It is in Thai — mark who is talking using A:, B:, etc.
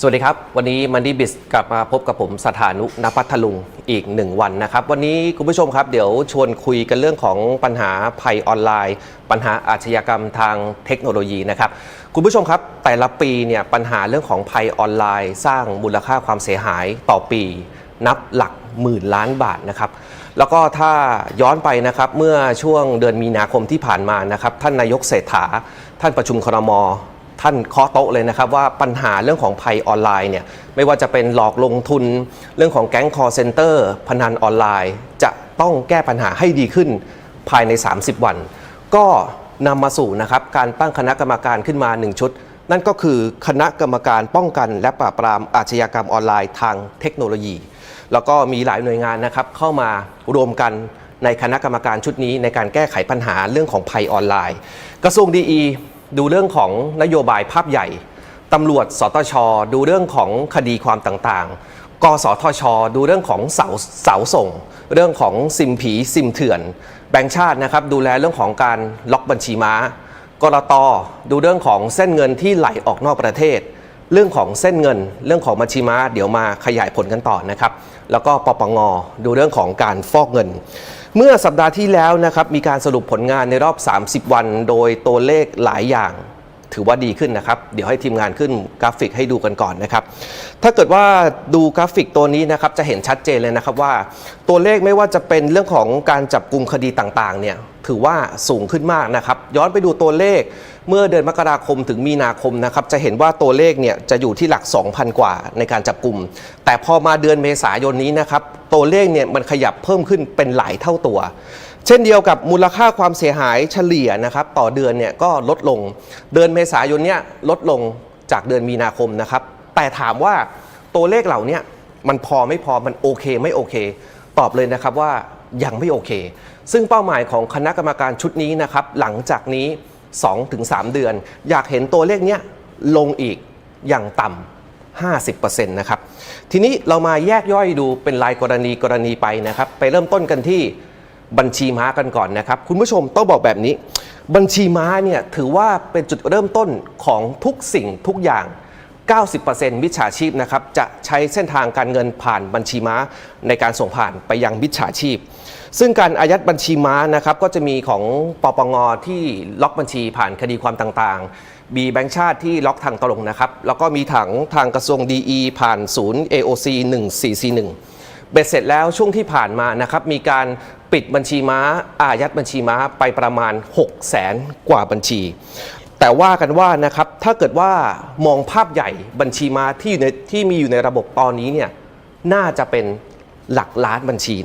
A: สวัสดีครับ วันนี้มันดี้บิสกลับมาพบกับผมสถานุนภัทลุงอีกหนึ่งวันนะครับ วันนี้คุณผู้ชมครับ เดี๋ยวชวนคุยกันเรื่องของปัญหาภัยออนไลน์ ปัญหาอาชญากรรมทางเทคโนโลยีนะครับ คุณผู้ชมครับ แต่ละปีเนี่ยปัญหาเรื่องของภัยออนไลน์ สร้างมูลค่าความเสียหายต่อปี นับหลักหมื่นล้านบาทนะครับแล้วก็ถ้าย้อนไปนะครับเมื่อช่วงเดือนมีนาคมที่ผ่านมานะครับท่านนายกเศรษฐา ท่านประชุมครม ท่านเคาะโต๊ะเลยนะครับว่าปัญหาเรื่องของภัยออนไลน์เนี่ยไม่ว่าจะเป็นหลอกลงทุน เรื่องของแก๊งคอร์เซนเตอร์พนันออนไลน์ จะต้องแก้ปัญหาให้ดีขึ้นภายใน 30 วัน ก็นำมาสู่นะครับการตั้งคณะกรรมการขึ้นมา 1 ชุด นั่นก็คือคณะกรรมการป้องกัน และปราบปรามอาชญากรรมออนไลน์ทางเทคโนโลยี แล้วก็มีหลายหน่วยงานนะครับเข้ามารวมกันในคณะกรรมการชุดนี้ในการแก้ไขปัญหาเรื่องของภัยออนไลน์ กระทรวงดี ดูเรื่องของนโยบายภาพใหญ่ตำรวจสตช ดูเรื่องของคดีความต่างๆ กสทช ดูเรื่องของเสาเสาส่ง เรื่องของซิมผีซิมเถื่อน แบงค์ชาตินะครับดูแลเรื่องของการล็อกบัญชีม้ากรตดูเรื่องของเส้นเงินที่ไหลออกนอกประเทศ เรื่องของเส้นเงิน เรื่องของบัญชีม้าเดี๋ยวมาขยายผลกันต่อนะครับ แล้วก็ปปงดูเรื่องของการฟอกเงิน เมื่อสัปดาห์ที่แล้วนะครับมีการสรุปผลงานในรอบ 30 วัน โดยตัวเลขหลายอย่างถือว่าดีขึ้นนะครับ เดี๋ยวให้ทีมงานขึ้นกราฟิกให้ดูกันก่อนนะครับ ถ้าเกิดว่าดูกราฟิกตัวนี้นะครับจะเห็นชัดเจนเลยนะครับว่า ตัวเลขไม่ว่าจะเป็นเรื่องของการจับกลุ่มคดีต่างๆเนี่ย ถือว่าสูงขึ้นมากนะครับ ย้อนไปดูตัวเลขเมื่อเดือนมกราคมถึงมีนาคมนะครับจะเห็นว่าตัวเลขเนี่ยจะอยู่ที่หลัก 2,000 กว่าในการจับกลุ่ม แต่พอมาเดือนเมษายนนี้นะครับตัวเลขเนี่ยมันขยับเพิ่มขึ้นเป็นหลายเท่าตัว เช่นเดียวกับมูลค่าความเสียหายเฉลี่ยนะครับต่อเดือนเนี่ยก็ลดลง เดือนเมษายนเนี่ยลดลงจากเดือนมีนาคมนะครับแต่ถามว่าตัวเลขเหล่าเนี้มันพอไม่พอมันโอเคไม่โอเค ตอบเลยนะครับว่า ยังไม่โอเค ซึ่งเป้าหมายของคณะกรรมการชุดนี้นะครับหลังจากนี้ 2-3 เดือน อยากเห็นตัวเลขเนี้ยลงอีกอย่างต่ำ50%นะครับ ทีนี้เรามาแยกย่อยดูเป็นรายกรณีกรณีไปนะครับ ไปเริ่มต้นกันที่บัญชีม้ากันก่อนนะครับ คุณผู้ชมต้องบอกแบบนี้ บัญชีม้าเนี่ยถือว่าเป็นจุดเริ่มต้นของทุกสิ่งทุกอย่าง 90%มิจฉาชีพนะครับจะใช้เส้นทางการเงินผ่านบัญชีม้าในการส่งผ่านไปยังมิจฉาชีพ ซึ่งการอายัดบัญชีม้านะครับก็จะมีของปปงที่ล็อกบัญชีผ่านคดีความต่างๆ มีแบงค์ชาติที่ล็อกทางตรงนะครับ แล้วก็มีถังทางกระทรวงดีผ่านศูนย์ AOC 1441เบ็ดเสร็จแล้วช่วงที่ผ่านมานะครับมีการปิดบัญชีม้าอายัดบัญชีม้าไปประมาณ 6 0แสนกว่าบัญชี แต่ว่ากันว่านะครับถ้าเกิดว่ามองภาพใหญ่บัญชีม้าที่อยู่ในที่มีอยู่ในระบบตอนนี้เนี่ยน่าจะเป็นหลักล้านบัญชี